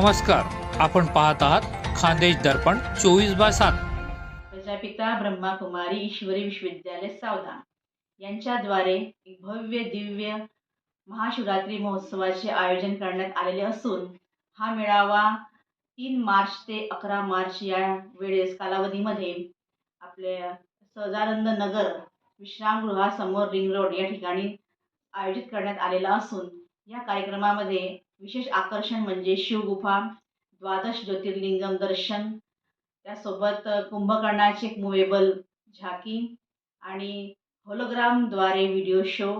नमस्कार आपण पाहत आहात खानदेश दर्पण चोवीस बाय सात. प्रजापिता ब्रह्माकुमारी ईश्वरी विश्वविद्यालय सावधान. यांच्याद्वारे भव्य दिव्य महाशिवरात्री महोत्सवाचे आयोजन करण्यात आलेले असून हा मेळावा तीन मार्च ते अकरा मार्च या वेळेस कालावधीमध्ये आपल्या सहजानंद नगर विश्रामगृहासमोर रिंग रोड या ठिकाणी आयोजित करण्यात आलेला असून या कार्यक्रमामध्ये विशेष आकर्षण म्हणजे शिवगुफा द्वादश ज्योतिर्लिंगम दर्शन त्यासोबत कुंभकर्णाची एक मुवेबल झाकी आणि होलोग्रामद्वारे व्हिडिओ शो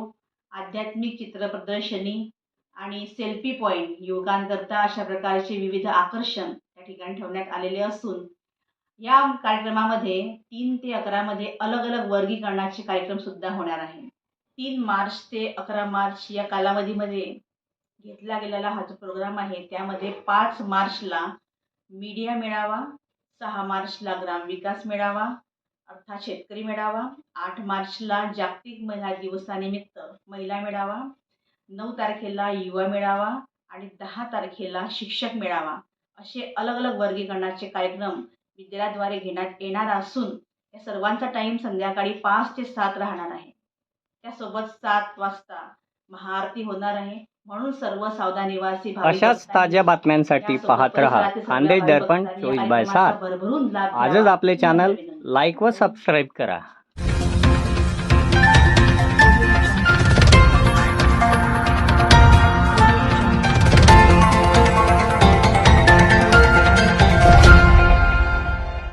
आध्यात्मिक चित्र प्रदर्शनी आणि सेल्फी पॉईंट युवकांकरता अशा प्रकारचे विविध आकर्षण त्या ठिकाणी ठेवण्यात आलेले असून या कार्यक्रमामध्ये तीन ते अकरामध्ये अलग अलग वर्गीकरणाचे कार्यक्रमसुद्धा होणार आहे तीन मार्च ते अकरा मार्च या कालावधीमध्ये घेतला गेलेला हा जो प्रोग्राम आहे त्यामध्ये पाच मार्चला मीडिया मेळावा सहा मार्चला ग्रामविकास मेळावा अर्थात शेतकरी मेळावा आठ मार्चला जागतिक महिला दिवसानिमित्त महिला मेळावा नऊ तारखेला युवा मेळावा आणि दहा तारखेला शिक्षक मेळावा. असे अलग अलग वर्गीकरणाचे कार्यक्रम विद्यालयाद्वारे घेण्यात येणार असून या सर्वांचा टाईम संध्याकाळी पाच ते सात राहणार आहे. त्यासोबत सात वाजता महाआरती होणार आहे म्हणून सर्व सावधा निवासी अशाच ताज्या बातम्यांसाठी पाहत रहा खानदेश दर्पण चोवीस बाय सात आजच. आपले चॅनल. लाईक व सबस्क्राईब करा